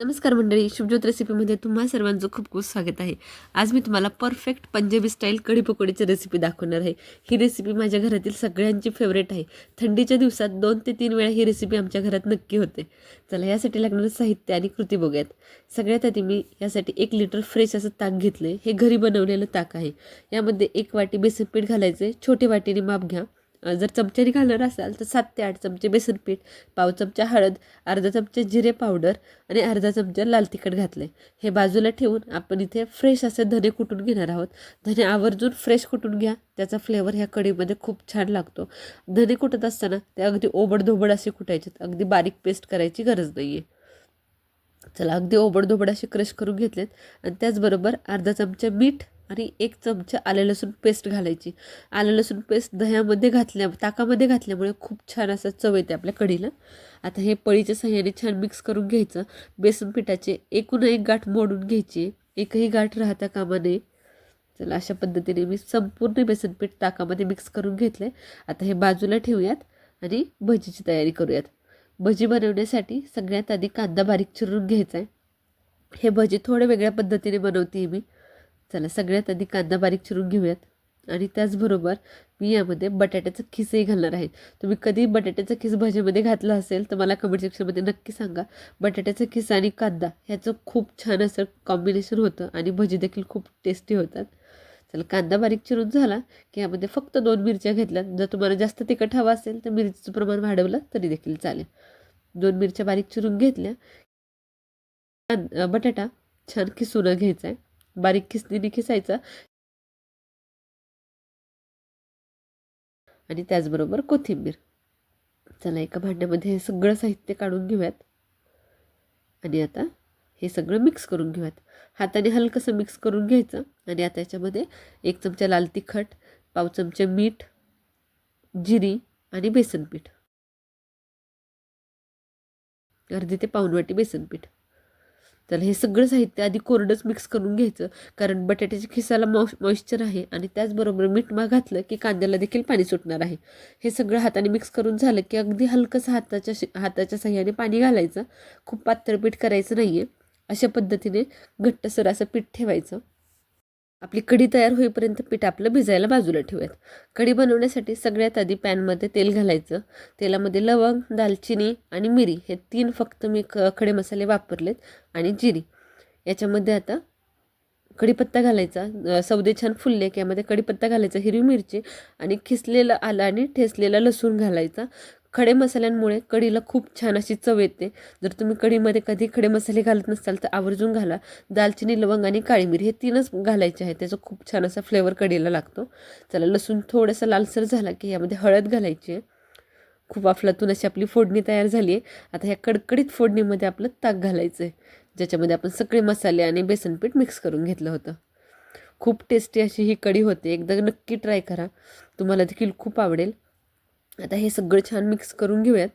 नमस्कार मंडळी शुभज्योत रेसिपीमध्ये तुम्हा सर्वांचं खूप खूप स्वागत आहे. आज मी तुम्हाला परफेक्ट पंजाबी स्टाईल कढी पकोडीची रेसिपी दाखवणार आहे. ही रेसिपी माझ्या घरातील सगळ्यांची फेवरेट आहे. थंडीच्या दिवसात दोन ते तीन वेळा ही रेसिपी आमच्या घरात नक्की होते. चला यासाठी लागणारं साहित्य आणि कृती बघूयात. सगळ्यात आधी मी यासाठी एक लिटर फ्रेश असं ताक घेतलं हे घरी बनवलेलं ताक आहे. यामध्ये एक वाटी बेसन पीठ घालायचे छोटे वाटीने माप घ्या. जर चमच्याने घालणार असाल तर सात ते आठ चमचे बेसन पीठ पाव चमचा हळद अर्धा चमचे जिरे पावडर आणि अर्धा चमचा लाल तिखट घातले हे बाजूला ठेवून आपण इथे फ्रेश असे धने कुटून घेणार आहोत. धने आवर्जून फ्रेश कुटून घ्या. त्याचा फ्लेवर ह्या कढीमध्ये खूप छान लागतो. धने कुटत असताना ते अगदी ओबडधोबड असे कुटायचे अगदी बारीक पेस्ट करायची गरज नाही आहे चला अगदी ओबडधोबड असे क्रश करून घेतलेत. आणि त्याचबरोबर अर्धा चमचा मीठ आणि एक चमचा आलं लसूण पेस्ट घालायची. आलं लसूण पेस्ट दह्यामध्ये घातल्या ताकामध्ये घातल्यामुळे खूप छान असं चव येते आपल्या कढीला आता हे पळीच्या सहाय्याने छान मिक्स करून घ्यायचं. बेसन पिठाचे एकूण एक गाठ मोडून घ्यायची. एकही गाठ राहता कामा नये. चला अशा पद्धतीने मी संपूर्ण बेसन पीठ ताकामध्ये मिक्स करून घेतले आता हे बाजूला ठेवूयात आणि भजीची तयारी करूयात. भजी बनवण्यासाठी सगळ्यात आधी कांदा बारीक चिरून घ्यायचा आहे हे भजी थोडे वेगळ्या पद्धतीने बनवते मी. चला सगळ्यात आधी कांदा बारीक चिरून घेऊयात. आणि त्याचबरोबर मी यामध्ये बटाट्याचं खिसही घालणार आहे. तुम्ही कधी बटाट्याचं खिस भाजीमध्ये घातलं असेल तर मला कमेंट सेक्शनमध्ये नक्की सांगा. बटाट्याचं खिस आणि कांदा ह्याचं खूप छान असं कॉम्बिनेशन होतं आणि भजी देखील खूप टेस्टी होतात. चला कांदा बारीक चिरून झाला की यामध्ये फक्त दोन मिरच्या घेतल्यात जर तुम्हाला जास्त तिखट हवं असेल तर मिरचीचं प्रमाण वाढवलं तरी देखील चालेल. दोन मिरच्या बारीक चिरून घेतल्या. बटाटा छान खिसून घ्यायचा आहे. बारीक खिसणीने खिसायचा. आणि त्याचबरोबर कोथिंबीर. चला एका भांड्यामध्ये हे सगळं साहित्य काढून घेऊयात. आणि आता हे सगळं मिक्स करून घेऊयात. हाताने हलकंसं मिक्स करून घ्यायचं. आणि आता याच्यामध्ये एक चमचा लाल तिखट पाव चमचा मीठ जिरी आणि बेसन पीठ अर्धी ते पाऊण वाटी बेसन पीठ तर हे सगळं साहित्य आधी कोरडंच मिक्स करून घ्यायचं. कारण बटाट्याच्या खिसाला मॉ मॉइश्चर आहे आणि त्याचबरोबर मीठ मा घातलं की कांद्याला देखील पाणी सुटणार आहे. हे सगळं हाताने मिक्स करून झालं की अगदी हलकंसं हाताच्या शि हाताच्या सहाय्याने पाणी घालायचं. खूप पातळ पीठ करायचं नाही आहे अशा पद्धतीने घट्टसर असं पीठ ठेवायचं. आपली कढी तयार होईपर्यंत पीठ आपलं भिजायला बाजूला ठेवूयात. कढी बनवण्यासाठी सगळ्यात आधी पॅनमध्ये तेल घालायचं. तेलामध्ये लवंग दालचिनी आणि मिरी हे तीन फक्त मी ख खडे मसाले वापरलेत आणि जिरी. याच्यामध्ये आता कढीपत्ता घालायचा सौदे छान फुलले की यामध्ये कढीपत्ता घालायचा हिरवी मिरची आणि खिसलेलं आलं आणि ठेसलेला लसूण घालायचा. खडे मसाल्यांमुळे कढीला खूप छान अशी चव येते. जर तुम्ही कढीमध्ये कधी खडे मसाले घालत नसाल तर आवर्जून घाला. दालचिनी लवंग आणि काळी मिरी हे तीनच घालायचे आहेत. त्याचा खूप छान असा फ्लेवर कढीला लागतो. चला लसूण थोडासा लालसर झाला की यामध्ये हळद घालायची आहे. खूप अफलातून अशी आपली फोडणी तयार झाली आहे. आता ह्या कडकडीत फोडणीमध्ये आपलं ताक घालायचं आहे ज्याच्यामध्ये आपण सगळे मसाले आणि बेसनपीठ मिक्स करून घेतलं होतं. खूप टेस्टी अशी ही कढी होते. एकदा नक्की ट्राय करा. तुम्हाला देखील खूप आवडेल. आता हे सगळं छान मिक्स करून घेऊयात.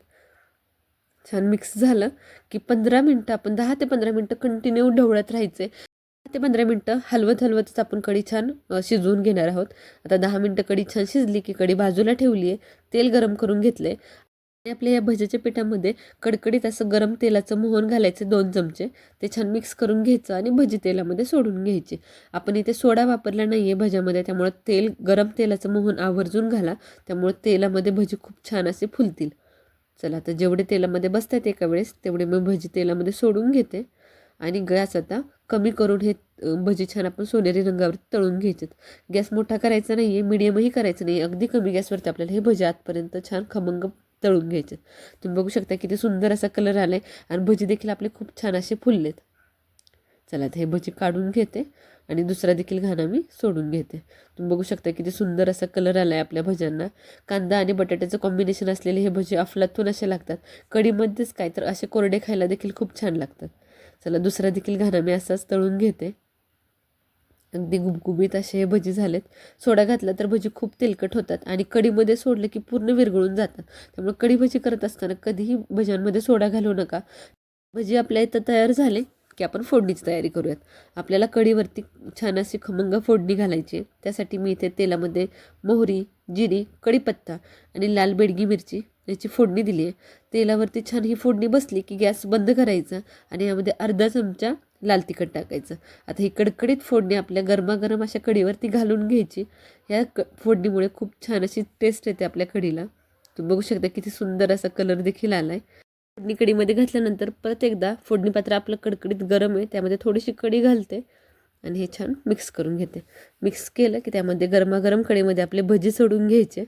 छान मिक्स झालं की पंधरा मिनटं आपण दहा ते पंधरा मिनटं कंटिन्यू ढवळत राहायचे. दहा ते पंधरा मिनटं हलवत हलवतच आपण कढी छान शिजवून घेणार आहोत. आता दहा मिनटं कढी छान शिजली की कढी बाजूला ठेवली आहे तेल गरम करून घेतलं आहे आणि आपल्या या भज्याच्या पिठामध्ये कडकडीत असं गरम तेलाचं मोहन घालायचे दोन चमचे. ते छान मिक्स करून घ्यायचं आणि भजी तेलामध्ये सोडून घ्यायचे. आपण इथे सोडा वापरला नाही आहे भज्यामध्ये त्यामुळं तेल गरम तेलाचं मोहन आवर्जून घाला. त्यामुळे तेलामध्ये भजी खूप छान असे फुलतील. चला आता जेवढे तेलामध्ये बसतात एका वेळेस तेवढे मी भजी तेलामध्ये सोडून घेते. आणि गॅस आता कमी करून हे भजी छान आपण सोनेरी रंगावर तळून घ्यायचे गॅस मोठा करायचा नाही आहे मिडियमही करायचं नाही अगदी कमी गॅसवरती आपल्याला हे भजी आतपर्यंत छान खमंग तळून घ्यायचे. तुम्ही बघू शकता किती सुंदर असा कलर आला आहे आणि भजी देखील आपले खूप छान असे फुललेत. चला आता हे भजी काढून घेते आणि दुसरा देखील घाणा मी सोडून घेते. तुम्ही बघू शकता किती सुंदर असा कलर आला आहे आपल्या भज्यांना. कांदा आणि बटाट्याचं कॉम्बिनेशन असलेले हे भजी अफलातून असे लागतात. कढीमध्येच काय तर असे कोरडे खायला देखील खूप छान लागतात. चला दुसरा देखील घाणा मी असाच तळून घेते. अगदी गुबगुबीत असे हे भजी झालेत. सोडा घातला तर भजी खूप तेलकट होतात आणि कढीमध्ये सोडलं की पूर्ण विरघळून जातात. त्यामुळे कढी भजी करत असताना कधीही भज्यांमध्ये सोडा घालू नका. भजी आपल्या इथं तयार झाले की आपण फोडणीची तयारी करूयात. आपल्याला कढीवरती छान अशी खमंग फोडणी घालायची आहे. त्यासाठी मी इथे तेलामध्ये मोहरी जिरी कढीपत्ता आणि लाल बेडगी मिरची याची फोडणी दिली आहे. तेलावरती छान ही फोडणी बसली की गॅस बंद करायचा आणि यामध्ये अर्धा चमचा लाल तिखट टाकायचं. आता ही कडकडीत फोडणी आपल्या गरमागरम अशा कढीवरती घालून घ्यायची. ह्या क फोडणीमुळे खूप छान अशी टेस्ट येते आपल्या कढीला तुम्ही बघू शकता किती सुंदर असा कलर देखील आला आहे फोडणी कढीमध्ये घातल्यानंतर परत एकदा फोडणी पात्र आपलं कडकडीत गरम आहे त्यामध्ये थोडीशी कढी घालते आणि हे छान मिक्स करून घेते. मिक्स केलं की त्यामध्ये गरमागरम कढीमध्ये आपले भजी सोडून घ्यायचे.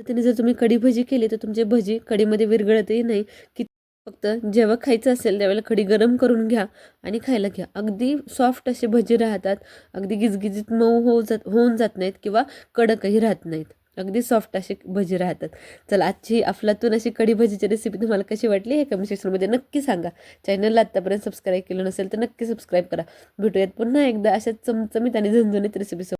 त्याने जर तुम्ही कढी भजी केली तर तुमचे भजी कढीमध्ये विरघळतही नाही. की फक्त जेव्हा खायचं असेल त्यावेळेला खडी गरम करून घ्या आणि खायला घ्या. अगदी सॉफ्ट असे भजे राहतात अगदी गिजगिजीत मऊ होऊ जात होऊन जात नाहीत किंवा कडकही राहत नाहीत. अगदी सॉफ्ट असे भजी राहतात. चला आजची अफलातून अशी कढी भजीची रेसिपी तुम्हाला कशी वाटली हे कमेंट सेक्शनमध्ये नक्की सांगा. चॅनलला आत्तापर्यंत सबस्क्राईब केलं नसेल तर नक्की सबस्क्राईब करा. भेटूयात पुन्हा एकदा अशा चमचमीत आणि झणझणीत रेसिपी